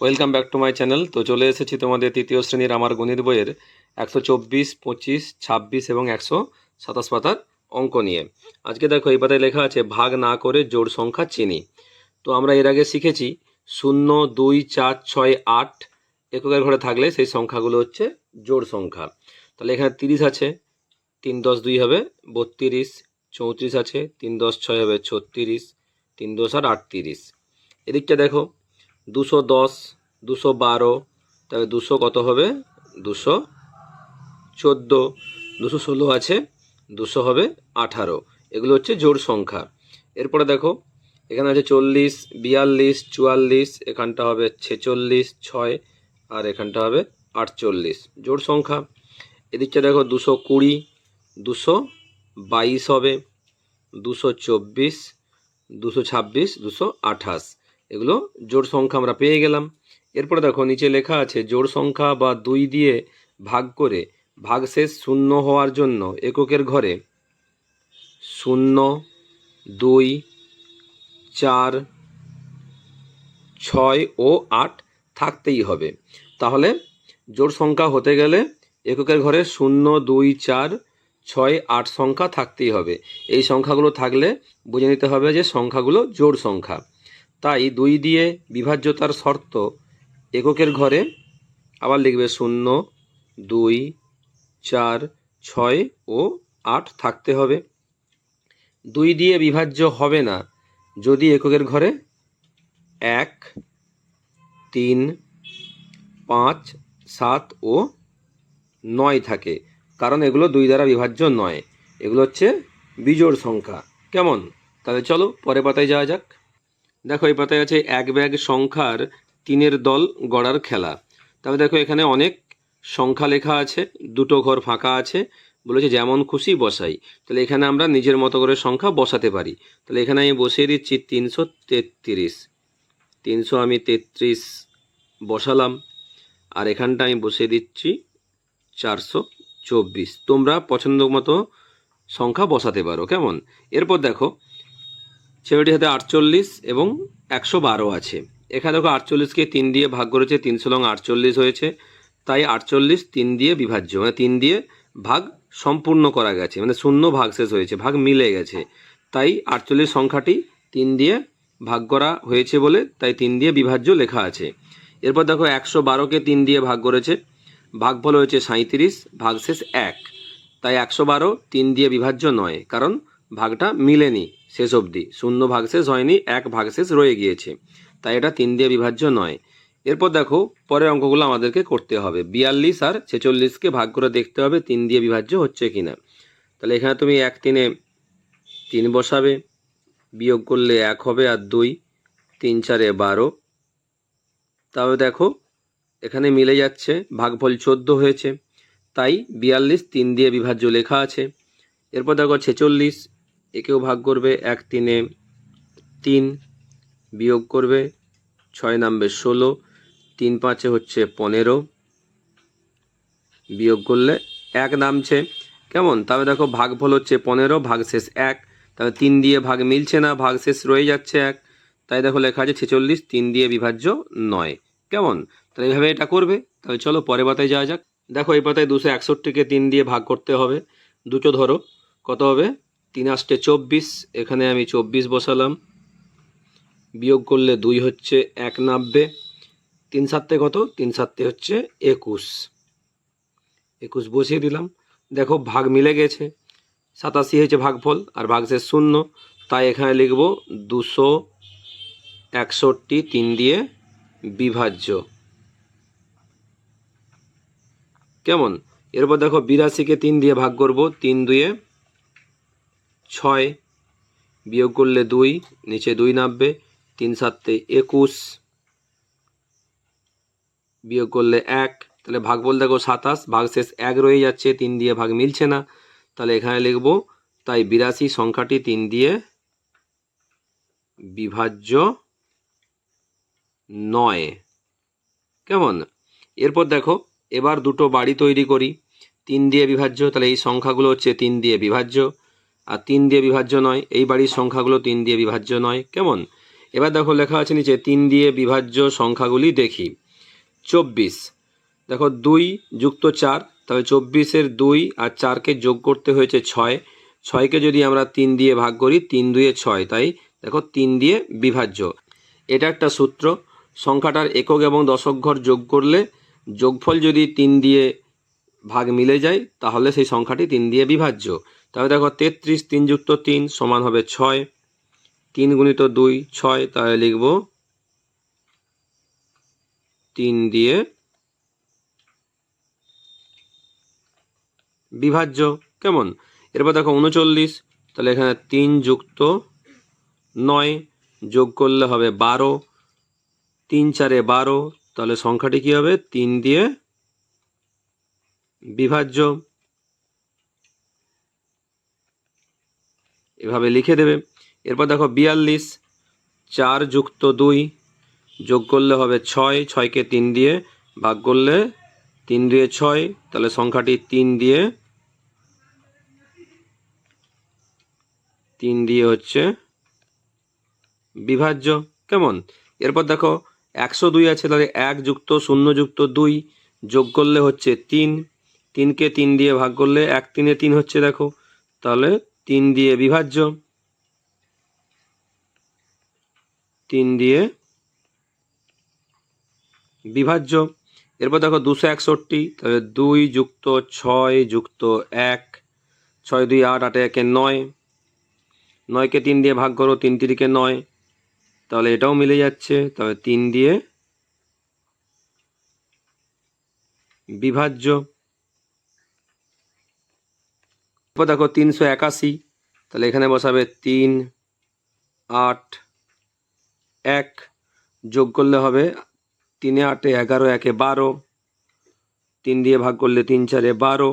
Welcome back to my channel তো চলে এসেছি তোমাদের তৃতীয় শ্রেণির আমার গণিত বইয়ের একশো চব্বিশ, পঁচিশ, ছাব্বিশ এবং একশো সাতাশ পাতার অঙ্ক নিয়ে। আজকে দেখো, এই পাতায় লেখা আছে, ভাগ না করে জোড় সংখ্যা চিনি। তো আমরা এর আগে শিখেছি, শূন্য, দুই, চার, ছয়, আট এককের ঘরে থাকলে সেই সংখ্যাগুলো হচ্ছে জোড় সংখ্যা। তাহলে এখানে তিরিশ আছে, তিন দশ দুই হবে, বত্রিশ, চৌত্রিশ আছে, তিন দশ ছয় হবে, ছত্রিশ, তিন দশ আর আটত্রিশ। এদিকটা দেখো দুশো দশ, দুশো বারো তবে দুশো কত হবে? দুশো চোদ্দ। দুশো ষোলো আছে, দুশো হবে আঠারো। এগুলো হচ্ছে জোড় সংখ্যা। এরপরে দেখো, এখানে আছে চল্লিশ, বিয়াল্লিশ, চুয়াল্লিশ, এখানটা হবে ছেচল্লিশ, ছয়, আর এখানটা হবে আটচল্লিশ। জোড় সংখ্যা। এদিকটা দেখো, দুশো কুড়ি, দুশো বাইশ হবে, দুশো চব্বিশ, দুশো ছাব্বিশ, দুশো আঠাশ। এগুলো জোড় সংখ্যা আমরা পেয়ে গেলাম। এরপরে দেখো নিচে লেখা আছে, জোড় সংখ্যা বা দুই দিয়ে ভাগ করে ভাগশেষ শূন্য হওয়ার জন্য এককের ঘরে শূন্য, দুই, চার, ছয় ও আট থাকতেই হবে। তাহলে জোড় সংখ্যা হতে গেলে এককের ঘরে শূন্য, দুই, চার, ছয়, আট সংখ্যা থাকতেই হবে। এই সংখ্যাগুলো থাকলে বুঝে নিতে হবে যে সংখ্যাগুলো জোড় সংখ্যা। তাই দুই দিয়ে বিভাজ্যতার শর্ত এককের ঘরে আবার লিখবে শূন্য, দুই, চার, ছয় ও আট থাকতে হবে। দুই দিয়ে বিভাজ্য হবে না, যদি এককের ঘরে এক, তিন, পাঁচ, সাত ও নয় থাকে, কারণ এগুলো দুই দ্বারা বিভাজ্য নয়। এগুলো হচ্ছে বিজোড় সংখ্যা। কেমন? তাহলে চলো পরে পাতায় যাওয়া যাক। দেখো, এই পাতায় আছে এক ব্যাগ সংখ্যার তিনের দল গড়ার খেলা। তবে দেখো, এখানে অনেক সংখ্যা লেখা আছে, দুটো ঘর ফাঁকা আছে, বলেছে যেমন খুশি বসাই। তাহলে এখানে আমরা নিজের মতো করে সংখ্যা বসাতে পারি। তাহলে এখানে আমি বসিয়ে দিচ্ছি তিনশো তেত্রিশ। তিনশো আমি তেত্রিশ বসালাম, আর এখানটা আমি বসিয়ে দিচ্ছি চারশো চব্বিশ। তোমরা পছন্দ মতো সংখ্যা বসাতে পারো, কেমন? এরপর দেখো ছেলেটির হাতে আটচল্লিশ এবং একশো বারো আছে। এখানে দেখো আটচল্লিশকে তিন দিয়ে ভাগ করেছে, তিনশো লং আটচল্লিশ হয়েছে। তাই আটচল্লিশ তিন দিয়ে বিভাজ্য মানে তিন দিয়ে ভাগ সম্পূর্ণ করা গেছে মানে শূন্য ভাগ শেষ হয়েছে, ভাগ মিলে গেছে। তাই আটচল্লিশ সংখ্যাটি তিন দিয়ে ভাগ করা হয়েছে বলে, তাই তিন দিয়ে বিভাজ্য লেখা আছে। এরপর দেখো একশো বারোকে তিন দিয়ে ভাগ করেছে, ভাগফল হয়েছে সাঁইত্রিশ, ভাগশেষ এক। তাই একশো বারো তিন দিয়ে বিভাজ্য নয়, কারণ ভাগটা মিলেনি শেষ অবধি। শূন্য ভাগশেষ হয়নি, এক ভাগশেষ রয়ে গিয়েছে। তাই এটা তিন দিয়ে বিভাজ্য নয়। এরপর দেখো, পরের অঙ্কগুলো আমাদেরকে করতে হবে। বিয়াল্লিশ আর ছেচল্লিশকে ভাগ করে দেখতে হবে তিন দিয়ে বিভাজ্য হচ্ছে কি না তাহলে এখানে তুমি এক তিনে তিন বসাবে, বিয়োগ করলে এক হবে আর দুই, তিন চারে বারো। তাহলে দেখো, এখানে মিলে যাচ্ছে, ভাগফল চোদ্দ হয়েছে। তাই বিয়াল্লিশ তিন দিয়ে বিভাজ্য লেখা আছে। এরপর দেখো ছেচল্লিশ একেও ভাগ করবে এক তিনে তিন বিয়োগ করবে ছয় নামবে ষোলো, তিন পাঁচে হচ্ছে পনেরো, বিয়োগ করলে এক নামছে। কেমন? তবে দেখো ভাগফল হচ্ছে পনেরো, ভাগশেষ এক। তাহলে তিন দিয়ে ভাগ মিলছে না, ভাগশেষ রয়ে যাচ্ছে এক। তাই দেখো লেখা আছে ছেচল্লিশ, তিন দিয়ে বিভাজ্য নয়। কেমন? তাহলে এইভাবে এটা করবে। তাহলে চলো পরের পাতায় যাওয়া যাক। দেখো এই পাতায় দুশো একষট্টিকে তিন দিয়ে ভাগ করতে হবে। দুটো ধরো, কত হবে? তিন আষ্টে চব্বিশ, এখানে আমি চব্বিশ বসালাম। বিয়োগ করলে দুই হচ্ছে এক নাব্বে। তিন সাততে কত? তিন সাততে হচ্ছে একুশ। একুশ বসিয়ে দিলাম। দেখো ভাগ মিলে গেছে। সাতাশি হয়েছে ভাগফল আর ভাগশেষ শূন্য। তাই এখানে লিখব দুশো একষট্টি তিন দিয়ে বিভাজ্য। কেমন? এরপর দেখো বিরাশিকে তিন দিয়ে ভাগ করব। তিন দুয়ে ছয়, বিয়োগ করলে দুই, নিচে দুই নামবে, তিন সাতে একুশ, বিয়োগ করলে এক, তাহলে ভাগ বল দেখো সাতাশ, ভাগ শেষ এক রয়ে যাচ্ছে, তিন দিয়ে ভাগ মিলছে না। তাহলে এখানে লিখব, তাই বিরাশি সংখ্যাটি তিন দিয়ে বিভাজ্য নয়। কেমন? এরপর দেখো, এবার দুটো বাড়ি তৈরি করি, তিন দিয়ে বিভাজ্য, তাহলে এই সংখ্যাগুলো হচ্ছে তিন দিয়ে বিভাজ্য। আর তিন দিয়ে বিভাজ্য নয়। এই বাড়ির সংখ্যাগুলো তিন দিয়ে বিভাজ্য নয়। কেমন? এবার দেখো লেখা আছে নিচে, তিন দিয়ে বিভাজ্য সংখ্যাগুলি দেখি। চব্বিশ। দেখো দুই যুক্ত চার তবে চব্বিশের দুই আর চারকে যোগ করতে হয়েছে ছয়। ছয়কে যদি আমরা তিন দিয়ে ভাগ করি, তিন দুয়ে ছয়, তাই দেখো তিন দিয়ে বিভাজ্য। এটা একটা সূত্র। সংখ্যাটার একক এবং দশক ঘর যোগ করলে যোগফল যদি তিন দিয়ে ভাগ মিলে যায়, তাহলে সেই সংখ্যাটি তিন দিয়ে বিভাজ্য। তবে দেখো তেত্রিশ তিন যুক্ত তিন সমান হবে ছয়। তিন গুণিত দুই, ছয়, তাহলে লিখব তিন দিয়ে বিভাজ্য। কেমন? এরপর দেখো উনচল্লিশ, তাহলে এখানে তিন যুক্ত নয় যোগ করলে হবে বারো। তিন চারে বারো, তাহলে সংখ্যাটি কি হবে? তিন দিয়ে বিভাজ্য। এভাবে লিখে দেবে। এরপর দেখো বিয়াল্লিশ, চার যুক্ত দুই, যোগ করলে হবে ছয়, ছয়কে তিন দিয়ে ভাগ করলে তিন দিয়ে ছয়, তাহলে সংখ্যাটি তিন দিয়ে তিন দিয়ে হচ্ছে বিভাজ্য। কেমন? এরপর দেখো একশো দুই আছে, তাহলে এক যুক্ত, শূন্য যুক্ত দুই, যোগ করলে হচ্ছে তিন, তিনকে তিন দিয়ে ভাগ করলে এক, তিনে তিন হচ্ছে দেখো, তাহলে তিন দিয়ে বিভাজ্য। তিন দিয়ে বিভাজ্য। এরপর দেখো দুশো একষট্টি, তাহলে দুই যুক্ত ছয় যুক্ত এক, ছয় দুই আট, আটে একে নয়। নয়কে তিন দিয়ে ভাগ করো, তিন তিরিকে নয়। তাহলে এটাও মিলে যাচ্ছে তবে তিন দিয়ে বিভাজ্য। এরপর দেখো তিনশো একাশি। তাহলে এখানে বসাবে তিন, আট, এক যোগ করলে হবে তিনে আটে এগারো, একে বারো। তিন দিয়ে ভাগ করলে তিন চারে বারো।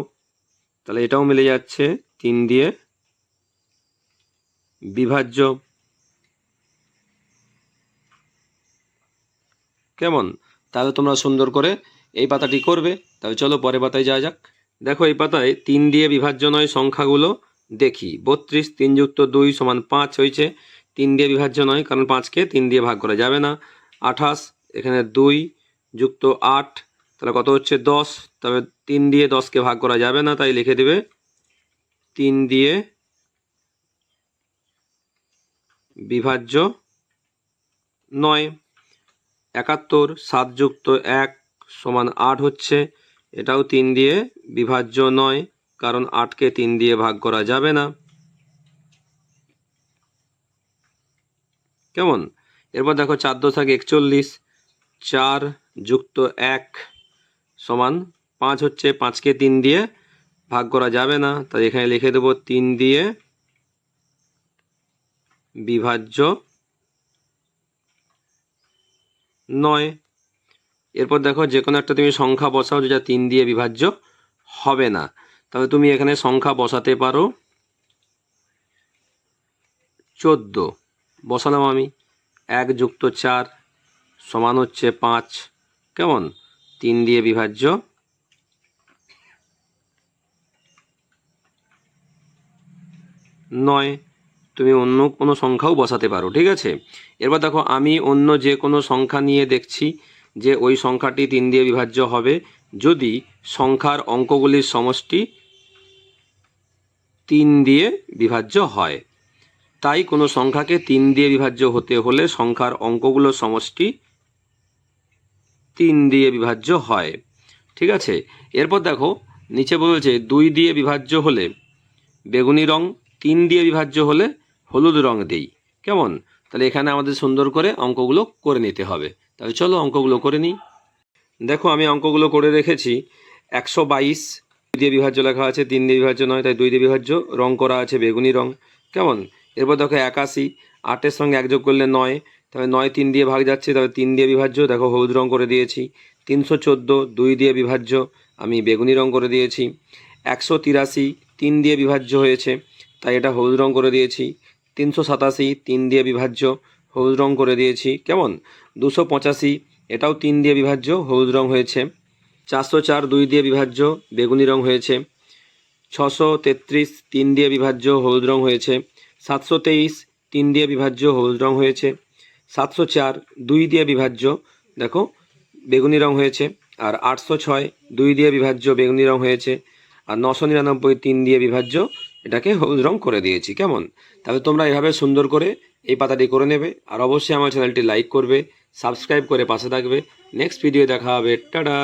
তাহলে এটাও মিলে যাচ্ছে তিন দিয়ে বিভাজ্য। কেমন? তাহলে তোমরা সুন্দর করে এই পাতাটি করবে। তবে চলো পরের পাতায় যাওয়া যাক। দেখো এই পাতায় তিন দিয়ে বিভাজ্য নয় সংখ্যাগুলো দেখি। বত্রিশ, তিন যুক্ত দুই সমান পাঁচ হয়েছে। তিন দিয়ে বিভাজ্য নয়, কারণ পাঁচকে তিন দিয়ে ভাগ করা যাবে না। আঠাশ, এখানে দুই যুক্ত আট, তাহলে কত হচ্ছে দশ? তবে তিন দিয়ে দশকে ভাগ করা যাবে না, তাই লিখে দেবে তিন দিয়ে বিভাজ্য নয়। একাত্তর, সাত যুক্ত এক সমান আট হচ্ছে। এটাও তিন দিয়ে বিভাজ্য নয়, কারণ আটকে তিন দিয়ে ভাগ করা যাবে না। কেমন? এরপর দেখো চার দশাক একচল্লিশ, চার যুক্ত এক সমান পাঁচ হচ্ছে পাঁচকে তিন দিয়ে ভাগ করা যাবে না। তাই এখানে লিখে দেবো তিন দিয়ে বিভাজ্য নয় এরপর দেখো যে কোনো একটা তুমি সংখ্যা বসাও, যেটা তিন দিয়ে বিভাজ্য হবে না। তবে তুমি এখানে সংখ্যা বসাতে পারো চোদ্দ। বসালাম আমি। এক যুক্ত চার সমান হচ্ছে পাঁচ। কেমন? তিন দিয়ে বিভাজ্য। নয়। তুমি অন্য কোনো সংখ্যাও বসাতে পারো, ঠিক আছে? এরপর দেখো আমি অন্য যে কোনো সংখ্যা নিয়ে দেখছি যে ওই সংখ্যাটি তিন দিয়ে বিভাজ্য হবে। যদি সংখ্যার অঙ্কগুলির সমষ্টি তিন দিয়ে বিভাজ্য হয়, তাই কোনো সংখ্যাকে তিন দিয়ে বিভাজ্য হতে হলে সংখ্যার অঙ্কগুলোর সমষ্টি তিন দিয়ে বিভাজ্য হয়। ঠিক আছে? এরপর দেখো, নিচে বলেছে দুই দিয়ে বিভাজ্য হলে বেগুনি রং, তিন দিয়ে বিভাজ্য হলে হলুদ রং দেই। কেমন? তাহলে এখানে আমাদের সুন্দর করে অঙ্কগুলো করে নিতে হবে। তাহলে চলো অঙ্কগুলো করে নিই। দেখো আমি অঙ্কগুলো করে রেখেছি। একশো বাইশ, দুই দিয়ে বিভাজ্য লেখা আছে, তিন দিয়ে বিভাজ্য নয়, তাই দুই দিয়ে বিভাজ্য, রং করা আছে বেগুনি রং। কেমন? এরপর দেখো একাশি, আটের সঙ্গে এক যোগ করলে নয় তবে নয় তিন দিয়ে ভাগ যাচ্ছে তবে তিন দিয়ে বিভাজ্য, দেখো হলুদ রং করে দিয়েছি। তিনশো চোদ্দ, দুই দিয়ে বিভাজ্য, আমি বেগুনি রং করে দিয়েছি। একশো তিরাশি, তিন দিয়ে বিভাজ্য হয়েছে, তাই এটা হলুদ রং করে দিয়েছি। তিনশো সাতাশি, তিন দিয়ে বিভাজ্য হলুদ রং করে দিয়েছি। কেমন? দুশো পঁচাশি। এটাও তিন দিয়ে বিভাজ্য, হলুদ রং হয়েছে। চারশো চার, দুই দিয়ে বিভাজ্য, বেগুনি রং হয়েছে। ছশো তেত্রিশ, তিন দিয়ে বিভাজ্য, হলুদ রং হয়েছে। সাতশো তেইশ, তিন দিয়ে বিভাজ্য, হলুদ রং হয়েছে। সাতশো চার, দুই দিয়ে বিভাজ্য, দেখো, বেগুনি রং হয়েছে। আর আটশো ছয়, দুই দিয়ে বিভাজ্য, বেগুনি রং হয়েছে। আর নশো নিরানব্বই, তিন দিয়ে বিভাজ্য, এটাকে হলুদ রং করে দিয়েছি। কেমন? তাহলে তোমরা এভাবে সুন্দর করে এই পাতাটি করে নেবে আর অবশ্যই আমার চ্যানেলটি লাইক করবে, সাবস্ক্রাইব করে পাশে থাকবে। নেক্সট ভিডিও দেখা হবে। টাটা!